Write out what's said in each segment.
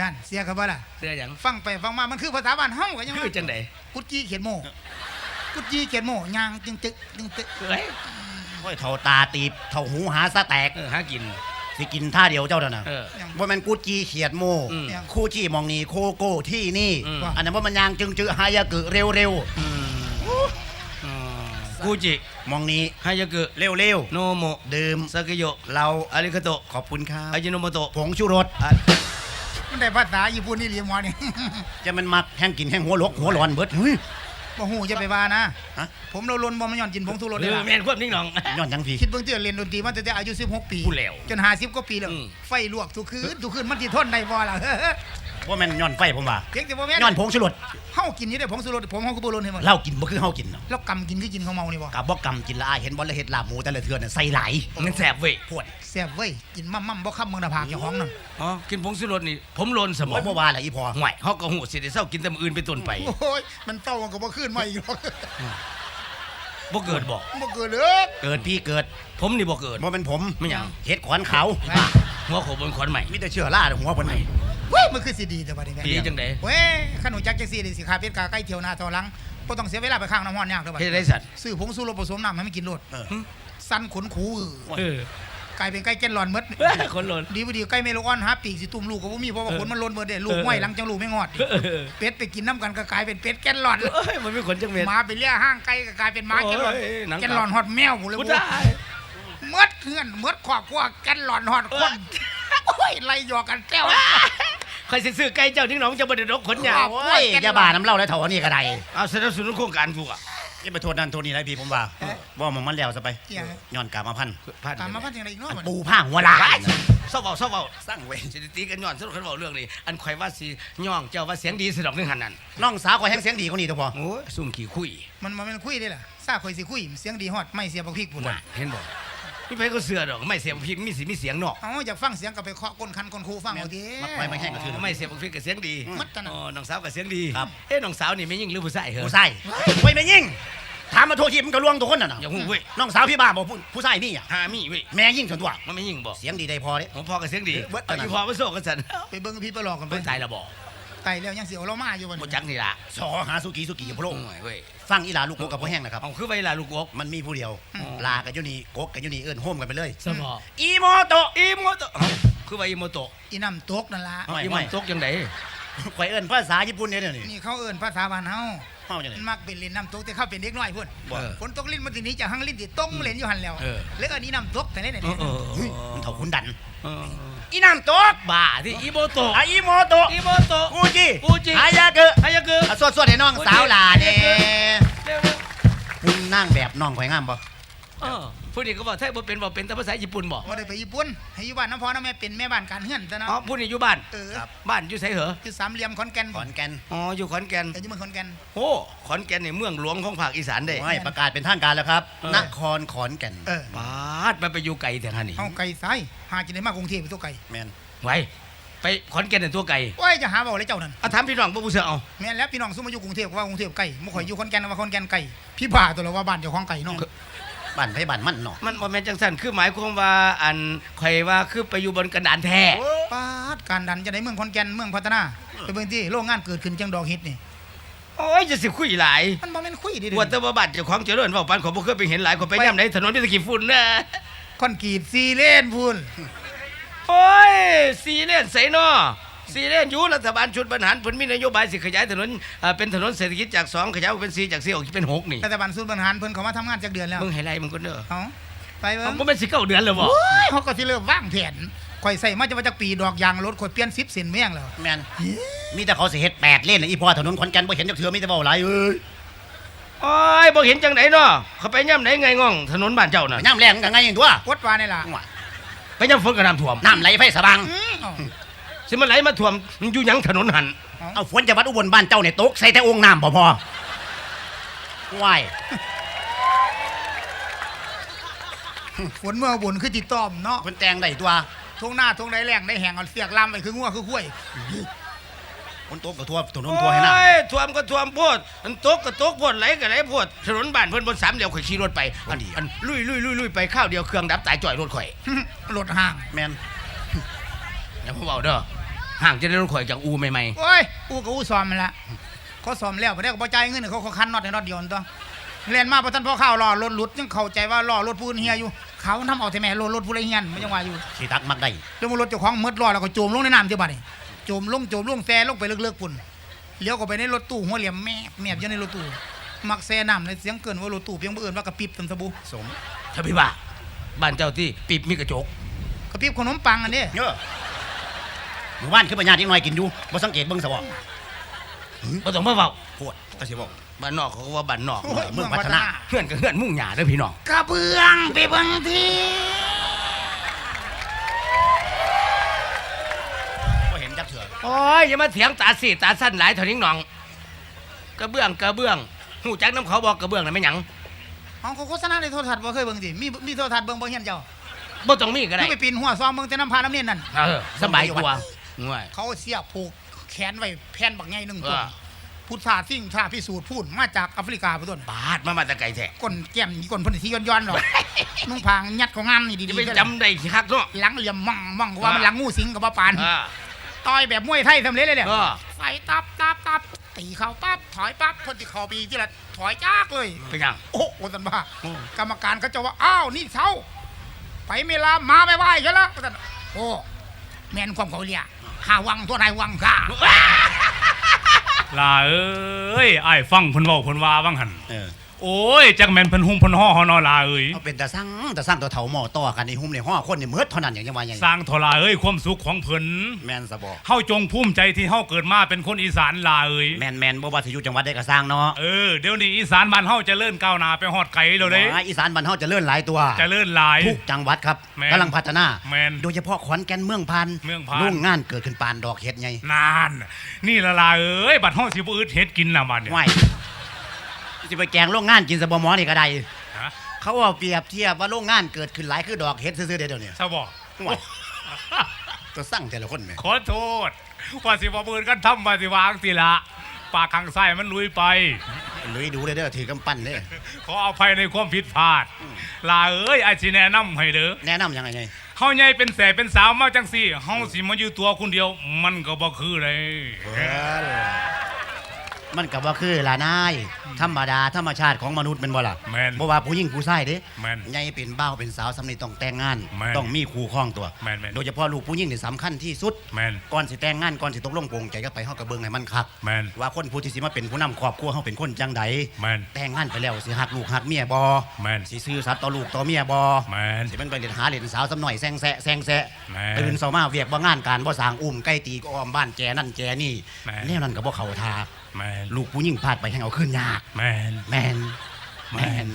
นั่นเสียครับว่าล่ะเสื้อหยังฟังไปฟังมามันคือภาษาบ้านเฮากันยังคือจังไดกุดจี้เขียนโม่กุดจี้เขียนโม่ยางจึงตึกจึงตึกเอ้ยโอ้ยเท่าตาตีบเท่าหูหาซะแตกเออหากินสิกินท่าเดียวเจ้าเท่านั้นเออยังว่ามันกูจีเขียดโมอืมคู่จี้มองนี่โคโก้ที่นี่อืมอันนั้นว่ามันยางจึงจือฮายากุเร็วเร็วอืมอืมกูจิๆมองนี้ฮายาเกะเร็วเร็วโนโมๆดื่มซากิโยเราอาริกาโตะขอบคุณครับอาจิโนโมโตะผงชูรส มันได้ภาษาญี่ปุ่นนี่เรียนหมอนี่ จะมันมักแห้งกินแห้งหัวลกหัวร้อนเบิดเฮ้ย บ่ฮู้จะไปว่านะ ฮะ ผมเราลนบ่มันย้อนกินผงชูรสเอเลยอล่ะแม่นควบนิ่งหนอง ย้อนจังพี่คิดเบิ่งเตื้อเรียนดนตรีมาตั้งแต่อายุ 16 ปี พูดแล้วจน50กว่าปีแล้ว อืม ไฟลวกทุกคืนทุกคืนมันสิทนได้บ่ล่ะ ว่ามันย้อนไฟผมว่าเพียงแต่บ่แม่นย้อนผงชูรสเฮากินอยู่ได้ผงชูรสผมเฮาก็บ่ลนให้มันเหล้ากินบ่คือเฮากินเนาะแล้วกำกินคือกินข้าวเมานี่บ่กับบ่กำกินละอายเห็นบ่ละเฮ็ดลาบหมูแต่ละเทื่อน่ะใส่หลายมันแสบเว้ยพวดแซ่บเว้ยกินมั่มๆบ่ค้ำเมืองหน้าผากเจ้าของนั่นอ๋อกินผงสุรสนี่ผมโลนสมอโอ้งยบ่ว่าละอีพอห่วยเฮาก็หูสิได้เศร้ากินแต่มื้ออื่นเป็นต้นไปโอ้ยมันเต้ามันก็บ่ขึ้นมาอีกหรอกบ่เกิดบ่บ่เกิดเลยเกิดพี่เกิด ผมนี่บ่เกิดบ่เป็นผมไม่หยังเฮ็ดขอนเขาหัวโขบนขอนใหม่มีแต่เชื้อราในหัวเพิ่น เว้ยมันคือสิดีแต่ว่านี่แม่ดีจังได๋เว้ยขนมจักจังซี่นี่สิขาเป็ดกาไก่เที่ยวหน้าต่อหลังบ่ต้องเสียเวลาไปข้างน้ำร้อนยากเด้อบัดเฮ็ดได้สัตว์ซื้อผงชูรสผสมน้ำให้มันกินโลดเออสั้นขนคูอื้อเออกลายเป็นไก่แก่นหลอนหมด คนโลนดีบ่ดีไก่เมโลออนหาปีกสิตุ่มลูกก็บ่มีเพราะว่าเออขนมันหล้นเบิดเด้ลูกเออห้อยหลังจังลูกไม่งอด เออ เป็ดไปกินน้ำกันก็กลายเป็นเป็ดแก่นหลอนเอ้ยมันมีขนจังเม็ด หมาไปเลี้ยห้างไก่ก็กลายเป็นหมาแก่นหลอนโอ้ยหนังแก่นหลอนฮอดแมวหมดเลยกูบ่ได้เมดเพื่อนเมดครอบครัวแก่นหลอนฮอดคนโอ้ยไล่หยอกกันแจ้ว ใครสิซื้อไก่เจ้านิ่งหนองจะบ่ได้ดกขนยาวโอ้ยอย่าบ้าน้ำเหล้าแล้วเถาอันนี้ก็ได้เอาสนับสนุนโครงการกูอะอย่าไปโทษนั่นโทษนี่ไรพี่ผมว่าว่ามันมันแล้วซะไปเหี้ยย้อนกามาพันผ่านตามมาพันอย่างไรอีกเนาะอันบัดปูนี้ผ้าหัวลายเศร้าเบาเศร้าเบาสร้างเวรสิตีกันย้อนสรุปคันเว้าเรื่องนี้อันข่อยว่าสิย่องเจ้าว่าเสียงดีสิดอกนึงหันนั่นน้องสาวก็แห้งเสียงดีกว่านี้ตัวพอโอ้ยซุ่มขี้คุย มันมันเป็นคุยได้ล่ะซาข่อยสิคุยเสียงดีฮอดไม่เสียบักพริกพุ่นน่ะเห็นบ่ พี่ไปก็เสือดอกไม่เสียบพริกมีสิมีเสียงเนาะเอาอยากฟังเสียงก็ไปเคาะก้นคันก้นคูฟังเอาทีมักไปไม่แห้งก็คือไม่เสียบพริกก็เสียงดีมัดตะนะอ๋อน้องสาวก็เสียงดีครับเอ๊ะน้องสาวนี่ไม่ยิ่งหรือผู้ชายเหรอผู้ชายไว้ไม่ยิ่งถามมาโทษทีมันก็ลวงตัวคนน่ะนะอย่าหูเว้ยน้องสาวพี่บ้าบอกผู้ผู้ชายนี่อะหามีเว้ยแม่ยิ่งส่วนตัวมันไม่ยิ่งบ่เสียงดีได้พอเด้ผมพ่อก็เสียงดีเบิดเอาอีพ่อมาโซกันสันไปเบิ่งพี่ไปหลอกกันไปเพิ่นตายแล้วบ่ไตแล้วยังสิเอาเรามาอยู่บัดบ่นี้จักนี่ล่ะสอหาสุกี้สุกี้พะโลโอ้ยเว้ย ฟังอีหลาลูกโกกับพ่อแห้งนะครับ เอาคือไว้ล่ะลูกอกมันมีผู้เดียว ลากับยุนี่โกกกับยุนี่เอิ้นโฮมกันไปเลย สมออีโมโตะอีโมโตะเอ้าคือว่าอีโมโตะอีน้ำตกนั่นล่ะไม่อีโมไม่โตะจังได ข่อยเอิ้นภาษาญี่ปุ่นเนี่ยเดี๋ยวนี่นี่เขาเอิ้นภาษาบ้านเฮาเฮาจังได๋ มันมักเป็นเล่นน้ำตกแต่เขาเป็นเด็กน้อยพุ่นบ่ ฝนตกลิ้นมันสิหนี้จากหังลิ้นสิต้งเล่นอยู่หันแล้ว เออ แล้วก็นี่น้ำตกแต่เล่นไหนเออเออเฮ้ยมันเท่าคุณดันเอออีน้ำตกบ้าที่อีโมโตะอะอีโมโตะอีโมโตะกูจิกูจิ อายาเกะอายะคืออะสวดๆให้น้องสาวหลาเด้เร็วคุณนั่งแบบน้องข่อยงามบ่ๆเออ ผู้นี้ก็บอกไทยบ่เป็นบ่เป็นแต่ภาษาญี่ปุ่นบ่บ่ได้ไปญี่ปุ่นให้อยู่บ้านน้ำพ่อน้ำแม่เป็นแม่บ้านการเฮือนซะเนาะอ๋อผู้นี้อยู่บ้านเออบ้านอยู่ไสเหรอคือสามเหลี่ยมขอนแก่นขอนแก่นอ๋ออยู่ขอนแก่นแต่อยู่เมืองขอนแก่นโอ้ขอนแก่นนี่เมืองหลวงของภาคอีสานเด้ไม่ประกาศเป็นทางการแล้วครับเออนครขอนแก่นเออบาดมันไปอยู่ไกลแต่ฮะนี่เอาไก่ซ้ายหาจะได้มากรุงเทพไปตัวไก่แมนไว้ไปขอนแก่นน่ะตัวไกลโอ้ยจะหาบอกเลยเจ้านั่นเอาถามพี่น้องบ่ผู้เสือเอาแม่นแล้วพี่น้องซุ่มมาอยู่กรุงเทพก็ว่ากรุงเทพไก่บ่ข่อยอยู่ขอนแก่นว่าขอนแก่นไก่พี่บ้าตัวละว่าบ้านเจ้าของไก่เนาะ บ้านไผบ้านมันเนาะมันบ่แม่นจังซั่นคือหมายความว่าอันข่อยว่าคือไปอยู่บนกระดานแท้ปาดการดันจะได้เมืองขอนแก่นเมืองพัฒนาไปเบิ่งที่โรงงานเกิดขึ้นจังดอกเฮ็ดนี่โอ้ยจะสิคุยหลายมันบ่แม่นคุยดิปวดแต่ว่าบัดเจ้าของเจริญเว้าปานขอยบ่เคยไปเห็นหลายคนไปย่ำไหนถนนมีแตะกี้ฝุ่นนะคอนกรีตซีเลนพูนโอ้ยสีเลนใส่นอ สีเลนอยู่รัฐบาลชุดบรรหารผลมีนโยบายสิขยายถนนอ่าเป็นถนนเศรษฐกิจจากสองขยายเป็นสี่จากสี่ออกเป็นหกนี่รัฐบาลศูนย์บริหารเพิ่นเขามาทำงานจักเดือนแล้วมึงให้ไล่มึงก็เด้อเอาไปเบิ่เอางบ่แม่นสิเก้าเดือนแล้วบ่โอ้ยเขาก็สิเริ่มวางแผนข่อยใส่มาจะมาจากปีดอกยางรถข่อยเปลี่ยน10เส้นแม่งแล้วแมนมีแต่เขาสิเฮ็ดแปดเลนเลยอีพอถนนขอนแก่นบ่เห็นจักเทื่อมีแต่เว้าหลายเอ้ยโอ้ยบ่เห็นจังไดเนาะเขาไปย่ำไหนไงง่องถนนบ้านเจ้าน่ะย่ำแรงมันก็ไงอย่างตัวกดว่านี่ล่ะไปย่ำฝนกับน้ำท่วมน้ำไหลไฟสว่างอืมเอา สิมันไหลมาท่วมอยู่หยังถนนหันเอาฝนจากวัดอุบลบ้านเจ้าเนี่ยตกใส่แต่องค์น้ำบ่พอว้ายฝนเมื่อบุญคือติดต้อมเนาะเพิ่นแต่งได้ตัวทงหน้าทงใดแรงได้แหงเอาเสียกลำไปคืองัวคือข้วยฝนตกก็ทั่วถนนทั่วให้น้โอ้ยท่วมก็ท่วมโพดอันตกก็ตกโพดไหลก็ไหลโพดถนนบ้านเพิ่นบนสามเดียวข่อยขี่รถไปอันอันลุยลุยลุยลุยไปข้าวเดียวเครื่องดับตายจ่อยรถข่อยรถห่างำแมนอย่ามาเบาเด้อ ห่างจะได้รถข่อยจากอูใหม่โอ้ยอูกับอูซ้อมมันละเขาซ้อมแล้วบ่ได้ก็บ่จ่ายเงินให้เขาเขาคันน็อตให้น็อตเดียวนั่นตัวเรียนมาบ่ทันพอเข้ารอรถหลุดยังเข้าใจว่ารอรถผู้อื่นเฮียอยู่ เขาทำเอาแต่แม่รถรถผู้ใดเฮียนมันยังว่าอยู่สิตักมักได้เรื่องว่ารถเจ้าของมืดรอแล้วก็โจมลงในน้ำที่บัดนี่โจมลงโจมลงแซ่ลงไปเลิกๆปุ่นเลี้ยวก็ไปในรถตู้หัวเหลี่ยมแม่แม่อยู่ในรถตู้มักแซ่น้ำในเสียงเกินว่ารถตู้เพียงบ่เอิ้นว่ากระปิบตำสบู่สมๆถ้าพี่ว่าบ้านเจ้าที่ปิบมีกระจกกระปิบขนมปังอันนี้เยอะห มู่บ้านคือปัญญาที่น้อยกินอยู่บ่สังเกตเบิ่งซะบ่บ่ต้องมาเว้าโพดก็สิบอกบ้านนอกเขาก็ว่าบ้านนอกโอ้ยเมืองพัฒนาเฮือนก็เฮือนมุ่งหญ้าเด้อพี่น้องกระเบื้องไปเบิ่งทีบ่เห็นจักเถื่อโอ้ยอย่ามาเถียงตาสีตาสั้นหลายเท่านี้น้องกระเบื้องกระเบื้องหูจักน้ำเขาบอกกระเบื้องน่ะไม่หยังของเขาโฆษณาในโทรทัศน์บ่เคยเบิ่งสิมีมีโทรทัศน์เบิ่งบ่เฮียนเจ้าบ่ต้องมีก็ได้คือไปปีนหัวซองเบิ่งแต่น้ำพาน้ำเนียนนั่นเออสบายกว่า ง่ายเขาเสียผูกแขนไว้แผ่นบักใหญ่หนึงเอตัวอพุทธาสิ่งท่าพิสูจน์พูดมาจากแอฟริกาพุ่นบาดมามาแตะไกลแท้ก้นแก้มนี่ก้นเพิ่นที่ย้อนๆหรอก นุ่งพางยัดของงามนี่ดีจะๆไปเด้อจำได้สิคักเนาะ หลังเหลี่ยมมั่งมั่งว่ามันอ่าหลังงูสิงกับว่าปานอ่า ต่อยแบบมวยไทยสำเร็จเลยเนี่ยเออ ใส่ตับตับตับตีเข่าปั๊บถอยปั๊บเพิ่นที่เข่าปีที่ละถอยจากเลย เป็นหยัง โอ้โหสันบ้ากรรมการเขาจะว่า อ้าว นี่เช้าไปเมลามาไปไหว้ใช่แล้วสันโอ้ แมนความเขาเรียกหาวังตัวนายวังค่ะลาเอ้ยไอ้ายฟังเพิ่นเว้าเพิ่นว่าบ้างหันเออ โอ้ยจักแม่นเพิ่นหุ่มเพิ่นห่อเฮานอลาเอ้ยเอาเป็นตาสั่งตาสั่งตัวเฒ่าหม้อต่อกันในหุ้มในห้อคนนี่เมิดเท่านั้นอย่างจังว่าหยังสร้างทลาเอ้ยความสุขของเพิ่นแม่นซะบ่เฮาจงภูมิใจที่เฮาเกิดมาเป็นคนอีสานลาเอ้ยแม่นแม่นบ่ว่าสิอยู่จังหวัดใดก็สร้างเนาะเออเดี๋ยวนี้อีสานบ้านเฮาเจะเลื่อนก้าวหน้าไปฮอดไกลแล้วเด้ว่าอีสานบ้านเฮาเจะเลื่อนหลายตัว เจะเลื่อนหลาย ทุกจังหวัดครับแม่นกำลังพัฒนา แม่นโดยเฉพาะขอนแก่นเมืองพันเมืองพาน โรงงานเกิดขึ้นปานดอกเห็ดไงนาน นี่ละลาเอ้ยบัดเฮาสิบ่อึดเฮ็ดกินล่ะบัดเนี่ย ไหว สิไปแกงโรงงานกินสะบหมอนี่ก็ได้ฮะเขาเอาเปรียบเทียบว่าโรงงานเกิดขึ้นหลายคือดอกเห็ดซื่อๆเดี๋ยวนี้ซะบ่ไหวตัวสั่งแต่ละคนแหมขอโทษ ว่าสิบ่เบิ่นกันทำว่าสิวางติละปากข้างซ้ายมันลุยไป ลุยดูเลยเด้อถือกำปั้นเลยขออภัยในความผิดพลาด ลาเอ้ยไอ้สิแนะนำให้เด้อแนะนำยังไงไงเฮาใหญ่เป็นแสเป็นสาวมาจังซี่เฮาสิมาอยู่ตัวคนเดียว มันก็บ่คือเลย มันกับว่าคือล่ะนาย ธรรมดาธรรมชาติของมนุษย์เป็นบ่ล่ะแม่นบ่ว่าผู้หญิงผู้ชายเด้แม่นใหญ่เป็นบ้าวเป็นสาวสำนีต้องแต่งงาน แม่นต้องมีคู่ครองตัว แม่นแม่น โดยเฉพาะลูกผู้หญิงนี่สำคัญที่สุด แม่นก่อนสิแต่งงานก่อนสิตกลงปลงใจก็ไปเฮากับเบิ่งให้มันคักแม่นว่าคนผู้ที่สิมาเป็นผู้นำครอบครัวเฮาเป็นคนจังใดแม่นแต่งงานไปแล้วสิหักลูกหักเมียบ่แม่นสิซื่อสัตย์ต่อลูกต่อเมียบ่แม่นสิมันไปเล่นหาเล่นสาวสำหน่อยแซงแซะแซงแซะแม่นตื่นเช้ามาเวียกบ่งานการบ่สร้างอุ้มใกล้ตีก็อ้อมบ้านแจนั่นแจนี่แม่น แนวนั้นก็บ่เข้าท่า แม่นลูกผู้หญิงพลาดไปแห่งเอาขึ้นยาก แม่นแม่นแม่น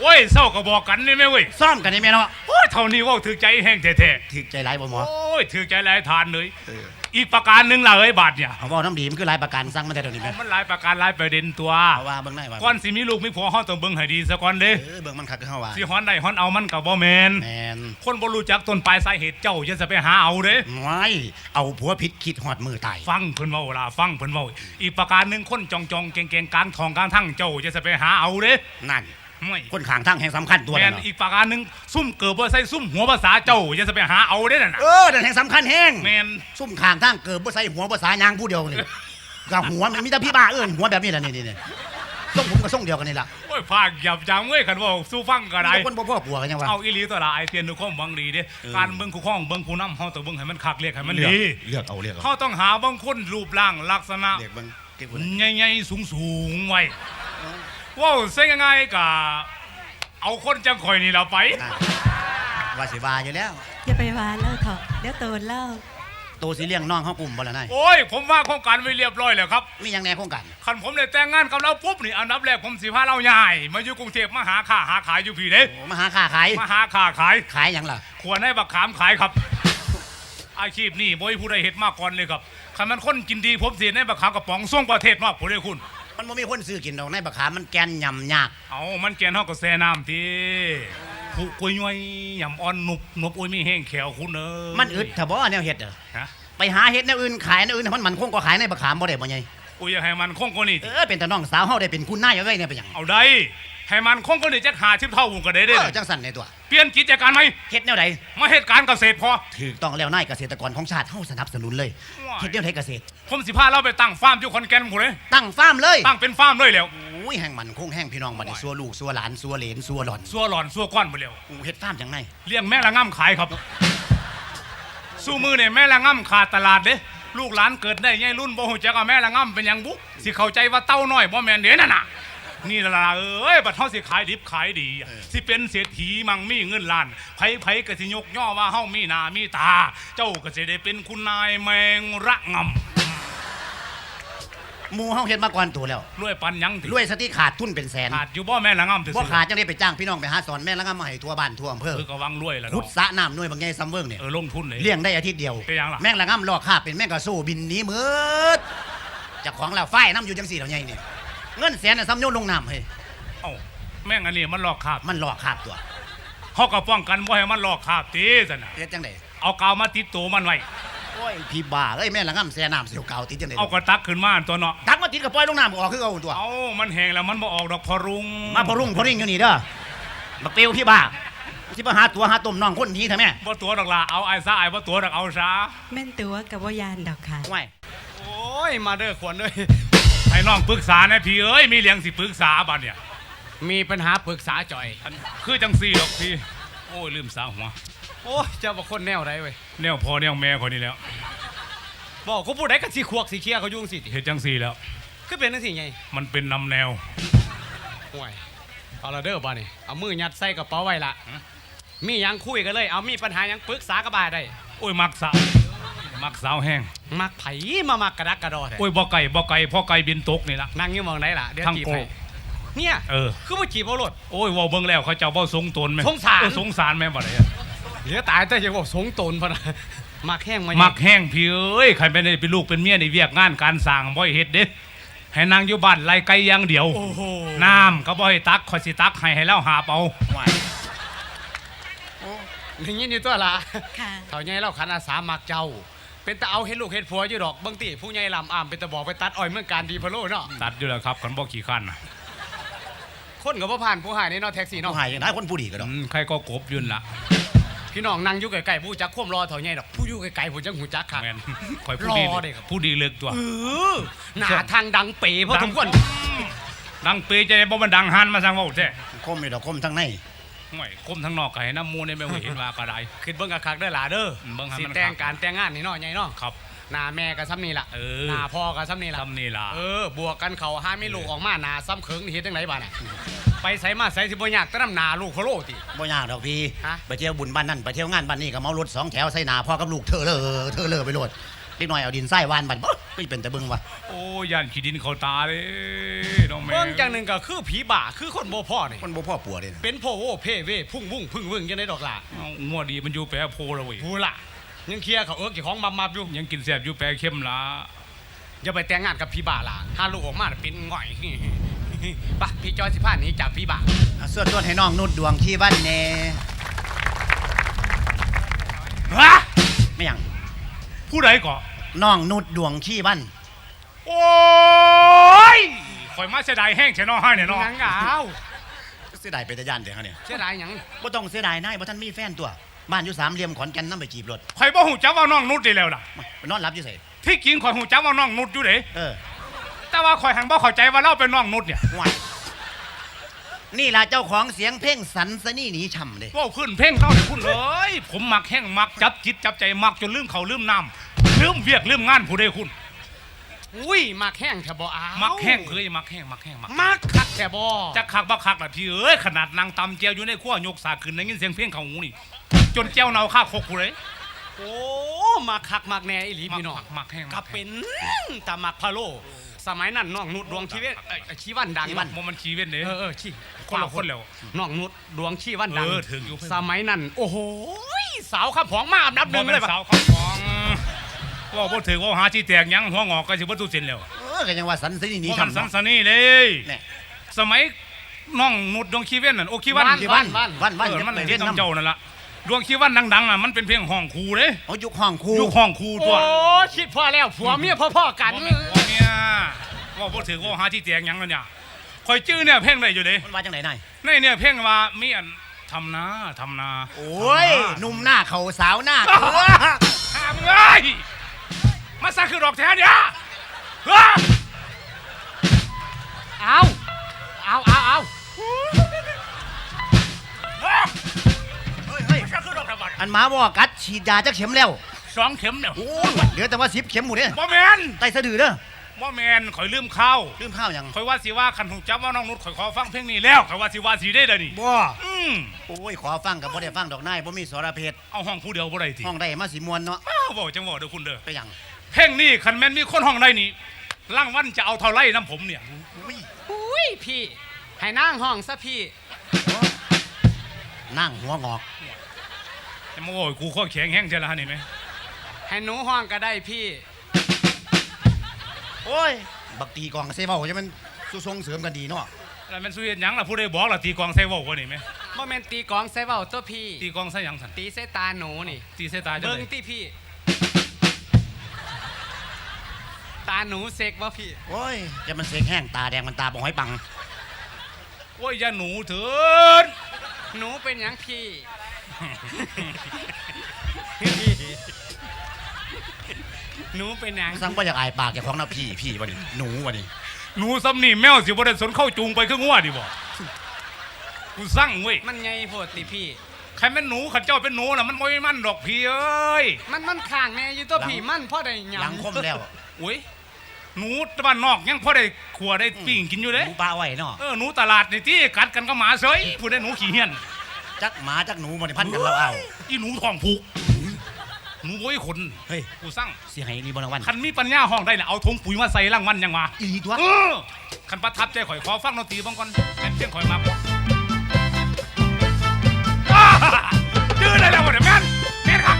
โอ้ยเศร้าก็บอกกันนี่แม่เว้ยซ่อมกันได้แม่เนาะโอ้ยเท่านี้เว่าถือใจแห้งแท้ถึกใจหลายบ่หมอๆโอ้ยถือใจหลายทานเลยอี กประการหนึงล่ะเอ้ยบาดเนี่ยเอาเว้าน้ำดีมันคือหลายประกันสั่งมาแต่เดี๋ยวนี้แม่มันหลายประการหลายประเด็นตัวเอาว่าเบิ่งได้ว่าก่อนสิมีลูกมีผัวเฮาต้องเบิ่งให้ดีซะก่อนเด้เออเบิ่งมันคักคือเฮาว่าสิฮ้อนได้ฮ้อนเอามันก็บ่แม่นแม่นคนบ่รู้จักต้นปลายสาเหตุเจ้าอย่าจะไปหาเอาเด้ไว้เอาผัวผิดคิดฮอดมือตายฟังเพิ่นเว้าล่ะฟังเพิ่นเว้าอีกประการหนึงคนจองจองๆเก่งๆกลางทองกลางทั้งเจ้าอย่าจะไปหาเอาเด้นั่น ไม่คนข้างทางแห่งสำคัญตัวแม่นั่นนเนาะอีกประการหนึงซุ่มเกิดบ่ใส่ซุ่มหัวภาษาเจ้าอย่าจะไปหาเอาเด้นั่นน่ะเออนั่นแห่งสำคัญแห่งแม่นซุ่มข้างทางเกิดบ่ใส่หัวบ่สายางผู้เดียวนี่กับหัวมันมีแต่พี่บ้าเอิ้นหัวแบบนี้แหละนี่นี่ๆต้องผมกับส่งเดียวกันนี่ล่ะโอ้ยภาคหยับจังเว้ยคันเว่าสู้ฟังก็ได้ มีแต่คนบ่พ่อผัวกันยังวะ เอาอีหลีตัวละไอเตียนดูข้อมหวังดีเด้เออการเบิ่งคู่ข้องเบิ่งคู่นำเฮาต้องเบิ่งให้มันคักเรียกให้มันเลือกดีเลือกเอาเลือกเอาเฮาต้องหาบางคนรูปร่างลักษณะเลือกเบิ่งเก็บไว้ใหญ่ๆสูงๆไว้ ว้าวเส้นยังไงกะเอาคนจังข่อยนี่เราไป อะว่าสิว่าอยู่แล้ว อย่าไปวานเล่าเถอะเดี๋ยวโตนเล่าโตสิเลี้ยงน้องเฮากลุ่มบ่ล่ะนายโอ้ย ผมว่าโครงการไว้เรียบร้อยแล้วครับมีหยังแหน่โครงการคันผมได้แต่งงานกับเราปุ๊บนี่อันดับแรกผมสิพาเราใหญ่มาอยู่กรุงเทพมาหาค้าหาขายอยู่พี่เด้โอ้มาหาค้าขายมาหาค้าขาย ขายหยังล่ะขวรให้บักขามขายครับ อาชีพนี่บ่มีผู้ใดเฮ็ดมาก่อนเลยครับคันมันคนกินดีผมสิให้บักขามกระป๋องส่งประเทศนอกผู้ใดคุณ มันบ่มีคนซื้อกินดอกในบักขามมันแกนยำยาก เอามันแกนเฮาก็แซ่น้ำทีผู้กุยย่อยยำอ่อนหนุบหนุบอุ้ยมีแห้งแขวคุณเอ้ยมันอึดถ้าบ่แนวเฮ็ดเด้อฮะไปหาเฮ็ดแนวอื่นขายแนวอื่นให้มันมันคงก็ขายในบักขามบ่ได้บ่ใหญ่อุ้ยอยากให้มันคงกว่านี้เอติอเป็นแต่น้องสาวเฮาได้เป็นคุณนายเอาไว้เนี่ยเป็นหยังเอาได้ ให้มันคงก็เลยจะหาชิบเท่าหุ่นก็ได้เอเด้อจังสั่นในตัวเปลี่ยนกิจการไหมเฮ็ดแนวใดมาเหตุการณ์เกษตรพอถูกต้องแล้วนายเกษตรกรของชาติเฮาสนับสนุนเลยว้ายเฮ็ดแนวใดเกษตร ผมสิพาเราไปตั้งฟาร์มที่คอนแก่นผมเลย ตั้งฟาร์มเลย ตั้งเป็นฟาร์มเลยแล้วโอ้ยแห่งมันคงแห่งพี่น้องบัดนี้ซัวลูกซัวหลานซัวเหลนซัวหล่อนซัวหลอนซัวก้อนไปแล้วกูเฮ็ดฟาร์มจังไงเลี้ยงแม่ละง่ำขายครับสู้มือเนี่ยแม่ละง่ำขาดตลาดเด้ลูกหลานเกิดได้ไงรุ่นบ่หูจักว่าแม่ละง่ำเป็นหยังบุสิเข้าใจว่าเต้าน้อยบ่แม่นเด้นั่นน่ะ นี่ล่ะเอ้ยบัดเฮาสิขายดิบขายดีอะสิเป็นเศรษฐีมั่งมีเงินล้านไผๆก็สิยกย่อว่าเฮามีหน้ามีตา เจ้าก็สิได้เป็นคุณนายแมงระง่หมู่เฮาเฮ็ดมาก่อนตัวแล้วำรวยปันหยังติรวยสติขาดทุนเป็นแสนขาดอยู่บ่แม่ละง่ำซื่อๆบ่ขาดจังได้ไปจ้างพี่น้องไปหาสอนแม่ละงำมาให้ทั่วบ้านทั่วอำเภอเออก็วังรวยแล้วขุดเนาะสระน้ำหน่วยบางใหญ่ซัมเวิร์กเนี่ยเออลงทุนเลย เลี้ยงได้อาทิตย์เดียว เป็นหยังล่ะ แม่งละงำลอกคาบเป็นแม่งกระสู้บินหนี้มืดเจากของเราไฟน้ำอยู่จังสี่เหล่าใหญ่นี่ เงินแสนน่ะซ้ำโยนลงน้ำเฮ้ยเอ้าแม่งอันนี้มันหลอกขาบมันหลอกคาบตัวเฮาก็ป้องกันบ่ให้มันหลอกขาบติซั่นน่ะเฮ็ดจังไดเอากาวมาติดตัวมันไว้โอ้ยพี่บ้าเอ้ยแม่งละงำแสน้ำเสียวเก่าติดจังไดเอากระตักขึ้นมาตัวเนาะตักมาติดกับปล่อยลงน้ำก็ออกคือเอาตัว เอามันแห้งแล้วมันบ่ออกดอกพอรุงมาพอรุ่งพอริ่งอยู่นี่เด้อบักเปลวพี่บ้าสิมาหาตัวหาต้มน้องคนหนี้ทำแม่บ่ตัวดอกล่ะเอาไอ้ซะไอ้บ่ตัวดอกเอาซะแม่นตัวกับว่ายานดอกค่ะ ไม่โอ้ยมาเด้อขวัญเด้ย ให้น้องปรึกษาแน่พี่เอ้ยมีเรื่องสิปรึกษาบัดเนี่ย มีปัญหาปรึกษาจ่อย อันคือจังซี่ดอกพี่ โอ้ยลืมสาหัวโอ้ยเจ้าบ่คนแนวใดเว้ยแนวพ่อแนวแม่คนนี้แล้วบอกกูพูดได้ก็สิขวกสิเคลียร์เขายุ่งสิเฮ็ดจังซี่แล้ว คือเป็นจังซี่ไงมันเป็นนำแนว ห่วยเอาละเด้อบ่นี่เอามือยัดใส่กระเป๋าไว้ละมีหยังคุยกันเลย เอามีปัญหาหยังปรึกษากับบ่าได้โอ้ยมักสาว มักสาวแห้งมักไผมามักกระดักกระดอแท้โอ้ยบ่ไก่บ่ไก่พ่อไก่บินตกนี่ละนั่งอยู่หมองไหนล่ะเดี๋ยวทางจีบโกไปเนี่ยเออ คือบ่จีบเอารถโอ้ยเว้าเบิ่งแล้วเขาเจ้าเว้าสงตนแม่สงสาร เออสงสารแม่บ่ได้อะเหลือตายแต่ยังบอกสงตนพะนะมักแห้งมามักแห้งพี่เอ้ยใครไม่ได้เป็นลูกเป็นเมียในเวียกงานการสร้างบ่ให้เฮ็ดเด้ให้นางอยู่บ้านไล่ไก่อย่างเดียว โอ้โหน้ำก็บ่ให้ตักคอยสิตักให้ให้แล้วหาบเอาไม่อย่างนี้นี่ตัวละค่ะ เขาใหญ่เล่าขันอาสามักเจ้า เป็นตาเอาเห็ดลูกเห็ดผัวอยู่ดอกบางทีผู้ใหญ่ลำอ้ามเป็นตาบอกไปตัดอ้อยเมื่อการดีพะโลเนาะตัดอยู่แล้วครับกันบ่ขี้คันน่ะคนกับว่าผ่านผู้หายในเนอแท็กซี่น้องเนาะหายอย่างไรคนผู้ดีก็ดอกอืมใครก็กบอยืนละพี่น้องนั่งอยู่ไกลๆผู้จักควมรอเถ่าใหญ่ดอกผู้อยู่ไกลๆผู้จักหูจักค่ะ แม่นคอยผู้ดีรอเด้ครับ ผู้ดีเลือกตัว เออหน้าทางดังเป๋พอสมควรดังปีจะได้บ่มันดังหันมาสั่งเว้าแท้คมอยู่ดอกคมทั้งใน ห่วยคมทั้งนอกก็ให้น้ำมูนี่ไม่เห็นว่าก็ได้ขึ้นเบิ่งกะคักเด้อหล่าเด้อเบิ่งให้สิมันคักแต่งการแต่งงานนี่เนาะใหญ่เนาะครับหน้าแม่ก็ซ้ำนี่ล่ะเออหน้าพ่อก็ซ้ำนี่ล่ะทำนี่ล่ะเออบวกกันเขาห้าไม่ลูกออกมาหนาซ้ำเคิงนี่เฮ็ดจังไดบ้าน่ะไปใส่มาใส่สิบ่ยากแต่น้ำหนาลูกเขาโลติบ่ยากดอกพี่ฮะไปเที่ยวบุญบ้านนั่นไปเที่ยวงานบ้านนี้ก็เมารถสองแถวใส่หนาพ่อกับลูกเธอเลยเธอเลยไปโลด เล็กน้อยเอาดินใส่วานบันบ่ไม่เป็นแต่เบิ่งว่ะโอ้ย่านขี้ดินเขาตาเลยน้องแม่เบิ่งจังหนึงก็คือผีบ้าคือคนบ่พ่อนี่คนบ่พ่อปัวเลยนะเป็นโพโวเพเวพุ่งวุ่งพึ่งวึ่งจังไดดอกล่ะเอางัวดีมันอยู่แปรโพแล้วเว้ยพูล่ะยังเคลียร์เขาเอิ้กเจ้าของมัมมับอยู่ยังกินแซ่บอยู่แปรเข้มละอย่าไปแต่งงานกับผีบ้าล่ะถ้าลูกออกมาน่ะเป็นง่อยปะพี่จอยสิพาหนีจากผีบ้าเอาส่วนต้นให้น้องนุดดวงที่บ้านแน่ ผู้ใดก่อน้องนุดดวงขี้บ้านโอ้ยข่อยมาเสียดายแห้งใช่น้อให้เนี่ยน้องหนังเอาเสียดายไปแต่ย่านเด้อเนี่ยเสียดายหยังบ่ต้องเสียดายนายบ่ทันมีแฟนตัว บ้านอยู่สามเหลี่ยมขอนแก่นนำไปจีบรถข่อยบ่หูจักว่าน้องนุชได้แล้วล่ะมาไปนอนหลับอยู่ไสที่จริงข่อยหูจักว่าน้องนุชอยู่เด้เออแต่ว่าข่อยหังบ่เข้าใจว่าเราเป็นน้องนุชเนี่ยห่วยนี่ล่ะเจ้าของเสียงเพลงสันสนี่หนีช่ำเด้ว่าขึ้นเพ่งเข้าให้คุณเลย ผมมักแห้งมักจับจิตจับใจมักจนลืมเขาวลืมน้ำ ลืมเวียกลืมงานผู้ใดคุณอุ้ยมักแห้งแถบ่เอามัมักแห้งเคยมักแห้งมักแห้งมักมักคักแถบ่จะคักบักคักล่ะพี่เอ้ยขนาดนางตำเจียวอยู่ในขั้วยกสากขึ้นได้ยินเสียงเพลงเขาหูนี่ จนเจียวเนาข้าคกกูเลยโอ้มักคักมักแน่อีหลีมักพี่น้องมักแห้งก็เป็นตามักพะโลสมัยนั้นน้องนุดดวงชีเวตเอ้ยชีวันดังมันมันชีเว้นเด้เออเออชีคนละคนแล้วน้องนุดดวงชีวันดังเออถึงอยู่สมัยนั้น โอ้โหสาวข้ามผองมาอันดับหนึ่งเลยบ่ปะแม่นสาวเขาของ ว่าบ่ถึงว่าหาที่แตกหยังหัวงอกก็สิบ่ตุสินแล้วเออก็ยังว่าสันสนี่หนีว่ามันช่ำสันเนาะสนี่เลยเนี่ยสมัยน้องนุดดวงชีเว้นนั่นโอคีวันขี้บ้านวันวันเออมันไปเฮ็เวีดยดนามน้ำเจ้านั่นล่ะดวงชีวันดังๆน่ะมันเป็นเพลงห้องครูเด้เอายุคห้องครูยุคห้องครูตัวโอ้คิดพ่อแล้วผัวเมียพ่อๆกันบ่แม่นพ่อเมียว่าบ่ถึงว่าหาที่แตกหยังแล้วเนี่ยคอยจื้อเนี่ยเพ่งได้อยู่เด้มันว่าจังไหนนายในเนี่ยเพ่งว่ามีอันทำนาทำนาโอ้ยหนุ่มหน้าเขาสาวหน้าเกลือห้ามเอ้ย มาซะคือดอกแท้เนี่ยเฮ้ยเอาเอาเอาเอาเฮ้ยเฮ้ยเฮ้ยมาซะคือดอกแท้บัดอันหมาบอกกัดฉีดยาจักเข็มแล้วสองเข็มเนี่ยโอ้ยเหลือแต่ว่าสิบเข็มหมดเนี่ยบ่แมนไตสะดือเด้อบ่แมนข่อยลืมข้าวลืมข้าวยังข่อยว่าสิว่าคันหูจับว่าน้องนุชข่อยขอฟังเพลงนี้แล้วข่อยว่าสิว่าสิได้เด้อนี่บ่อืมโอ้ยขอฟังกับบ่ได้ฟังดอกนายบ่มีสรเพชรเอาห้องผู้เดียวบ่ได้ติห้องได้มาสิมวนเนาะอ้าวบอกจังบอกเด้อคุณเด้อไปหยัง เพลงนี้คันแม่นมีคนห้องได้นี่ร่างวันจะเอาเท่าไรน้ำผมเนี่ยอุ้ยอุ้ยพี่ ให้นั่งห้องซะพี่ นั่งหัวงอกจะมาโอ้ยกูข้อแข็งแห้งเจละฮะนี่ไหมให้หนูห้องก็ได้พี่ โอ้ย บักตีกองเซเว้าจะมันสุส่งเสริมกันดีเนาะแล้วแมันสุเฮ็ดหยังล่ะผู้ใดบอกล่ะตีกลองใส่เว้าว่านี่ไหมบ่แม่นตีกลองใส่เว้าตัวพี่ ตีกลองใส่หยังสันตีใส่ตาหนูนี่ตีใส่ตาจังเบิ่งเลยที่พี่ ตาหนูเซ็กบ่พี่ โอ้ยจะมันเสกแห้งตาแดงมันตาบ่ห้อยปัง โอ้ยอย่าหนูเถินหนูเป็นหยังพี่ หนูเป็นหยังสั่งบ่อยากอายปากแกของนะพี่พี่บ่นี่หนูบ่นี่หนูซ้ำนี่แมวสิบ่ได้สนเข้าจูงไปคืองัวดิบ่กูสั่งเว้ยมันไงโพดติพี่ ใครเป็นหนูขันเจ้าเป็นหนูน่ะมันบ่มีมันดอกพี่เอ้ยมันมันข้างแน่อยู่ตัวพี่มันพ่อได้หยังหลังคมแล้วโอ้ย หนูตะบ้านนอกยังพอได้ขัวได้ปิ้งกินอยู่หเด้นูปลาไว้เนาะเออหนูตลาดนี่ที่กัดกันก็หมาเสยผู้ได้หนูขี้เหี้ยนจักหมาจักหนูบ่ได้พันกันเราเอาอีหนูท้องผูกหนูโวยขนเฮ้ยกูสั่งสิให้รีบ่รางวัลคันมีปัญญาห้องได้น่ะเอาถุงปุ๋ยมาใส่รางวัลยังมาอีหลีตัวเออคันประทับใจข่อยขอฟังดนตรีบ้างก่อนเป็นเพียงข่อยมาว้าดื้อได้แล้วบ่เนี่ยแม่นแม่นครับ